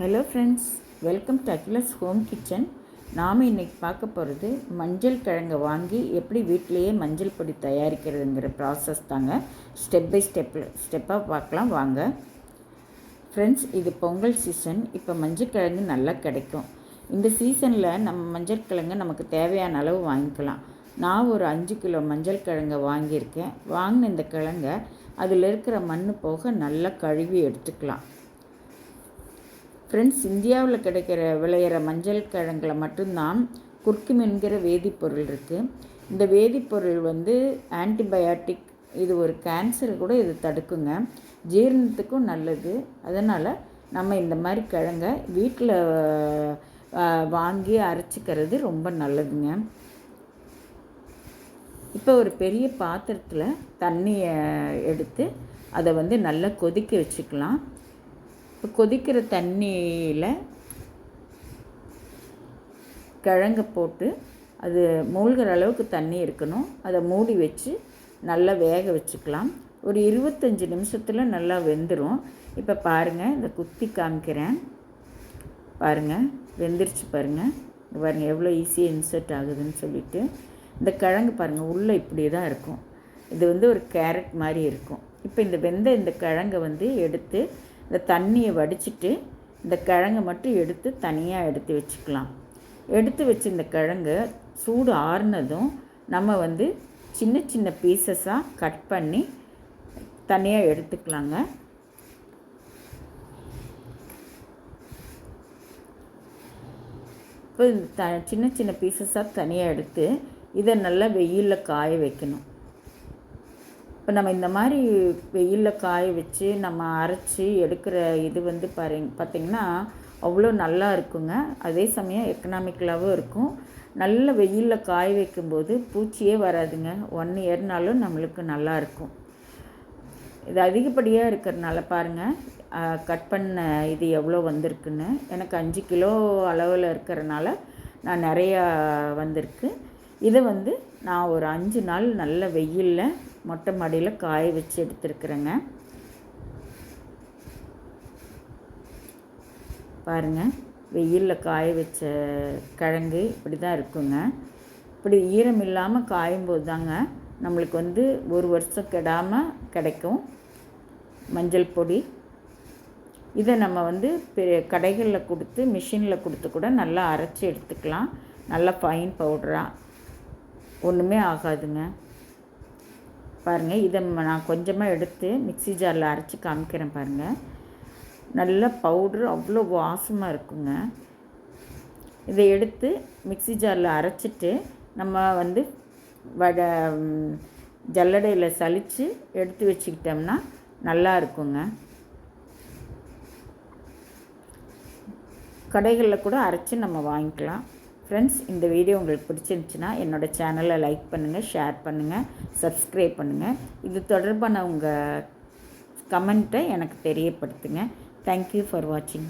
Hello friends welcome to Akila's home kitchen நாம் இன்றைக்கி பார்க்க போகிறது மஞ்சள் கிழங்கை வாங்கி எப்படி வீட்டிலையே மஞ்சள் பொடி தயாரிக்கிறதுங்கிற ப்ராசஸ் தாங்க. ஸ்டெப் பை ஸ்டெப்பில் ஸ்டெப்பாக பார்க்கலாம் வாங்க. ஃப்ரெண்ட்ஸ் இது பொங்கல் சீசன் இப்போ மஞ்சள் கிழங்கு நல்லா கிடைக்கும். இந்த சீசனில் நம்ம மஞ்சள் கிழங்கு நமக்கு தேவையான அளவு வாங்கிக்கலாம். நான் ஒரு அஞ்சு கிலோ மஞ்சள் கிழங்கை வாங்கியிருக்கேன். வாங்கின இந்த கிழங்கை அதில் இருக்கிற மண் போக நல்லா கழுவி எடுத்துக்கலாம். ஃப்ரெண்ட்ஸ் இந்தியாவில் கிடைக்கிற விளையிற மஞ்சள் கிழங்குல மட்டும்தான் குர்க்கும் என்கிற வேதிப்பொருள் இருக்குது இந்த வேதிப்பொருள் வந்து ஆன்டிபயாட்டிக் இது ஒரு கேன்சர் கூட இது தடுக்குங்க. ஜீரணத்துக்கும் நல்லது. அதனால் நம்ம இந்த மாதிரி கிழங்கை வீட்டில் வாங்கி அரைச்சிக்கிறது ரொம்ப நல்லதுங்க. இப்போ ஒரு பெரிய பாத்திரத்தில் தண்ணியை எடுத்து அதை வந்து நல்லா கொதிக்க வச்சுக்கலாம். இப்போ கொதிக்கிற தண்ணியில் கிழங்க போட்டு அது மூழ்கிற அளவுக்கு தண்ணி இருக்கணும். அதை மூடி வச்சு நல்லா வேக வச்சுக்கலாம். ஒரு இருபத்தஞ்சி நிமிஷத்தில் நல்லா வெந்துடும் இப்போ பாருங்கள் இந்த குத்தி காமிக்கிறேன். பாருங்கள் வெந்துருச்சு பாருங்கள் பாருங்கள் எவ்வளோ ஈஸியாக இன்சர்ட் ஆகுதுன்னு சொல்லிட்டு. இந்த கிழங்கு பாருங்கள் உள்ளே இப்படி தான் இருக்கும். இது வந்து ஒரு கேரட் மாதிரி இருக்கும். இப்போ இந்த வெந்த இந்த கிழங்கை வந்து எடுத்து இந்த தண்ணியை வடிச்சிட்டு இந்த கிழங்கை மட்டும் எடுத்து தனியாக எடுத்து வச்சுக்கலாம். எடுத்து வச்சு இந்த கிழங்கு சூடு ஆறுனதும் நம்ம வந்து சின்ன சின்ன பீசஸாக கட் பண்ணி தனியாக எடுத்துக்கலாங்க. இப்போ த சின்ன சின்ன பீசஸாக தனியாக எடுத்து இதை நல்லா வெயிலில் காய வைக்கணும். இப்போ நம்ம இந்த மாதிரி வெயிலில் காய வச்சு நம்ம அரைச்சி எடுக்கிற இது வந்து பாருங்க பார்த்திங்கன்னா அவ்வளோ நல்லா இருக்குங்க. அதே சமயம் எக்கனாமிக்கலாகவும் இருக்கும். நல்ல வெயிலில் காய வைக்கும்போது பூச்சியே வராதுங்க. ஒன் இயர்னாலும் நம்மளுக்கு நல்லா இருக்கும். இது அதிகப்படியாக இருக்கிறதுனால பாருங்கள் கட் பண்ண இது எவ்வளோ வந்திருக்குன்னு. எனக்கு அஞ்சு கிலோ அளவில் இருக்கிறனால நான் நிறையா வந்திருக்கு. இதை வந்து நான் ஒரு அஞ்சு நாள் நல்ல வெயிலில் மொட்டை மாடியில் காய வச்சு எடுத்துருக்குறேங்க. பாருங்கள் வெயிலில் காய வச்ச கிழங்கு இப்படி தான் இருக்குங்க. இப்படி ஈரம் இல்லாமல் காயும்போது தாங்க நம்மளுக்கு வந்து ஒரு வருஷம் கெடாமல் கிடைக்கும் மஞ்சள் பொடி. இதை நம்ம வந்து கடைகளில் கொடுத்து மிஷினில் கொடுத்து கூட நல்லா அரைச்சி எடுத்துக்கலாம். நல்லா ஃபைன் பவுடராக ஒன்றுமே ஆகாதுங்க. பாருங்கள் இதை நான் கொஞ்சமாக எடுத்து மிக்சி ஜாரில் அரைச்சி காமிக்கிறேன் பாருங்கள் நல்ல பவுட்ரு அவ்வளோ வாசமாக இருக்குங்க. இதை எடுத்து மிக்சி ஜாரில் அரைச்சிட்டு நம்ம வந்து வடை ஜல்லடையில் சலித்து எடுத்து வச்சுக்கிட்டோம்னா நல்லா இருக்குங்க. கடைகளில் கூட அரைச்சி நம்ம வாங்கிக்கலாம். ஃப்ரெண்ட்ஸ் இந்த வீடியோ உங்களுக்கு பிடிச்சிருந்துச்சின்னா என்னோடய சேனலை லைக் பண்ணுங்கள் ஷேர் பண்ணுங்கள் சப்ஸ்கிரைப் பண்ணுங்கள் இது தொடர்பான உங்கள் கமெண்ட்டை எனக்கு தெரியப்படுத்துங்க. தேங்க்யூ ஃபார் வாட்சிங்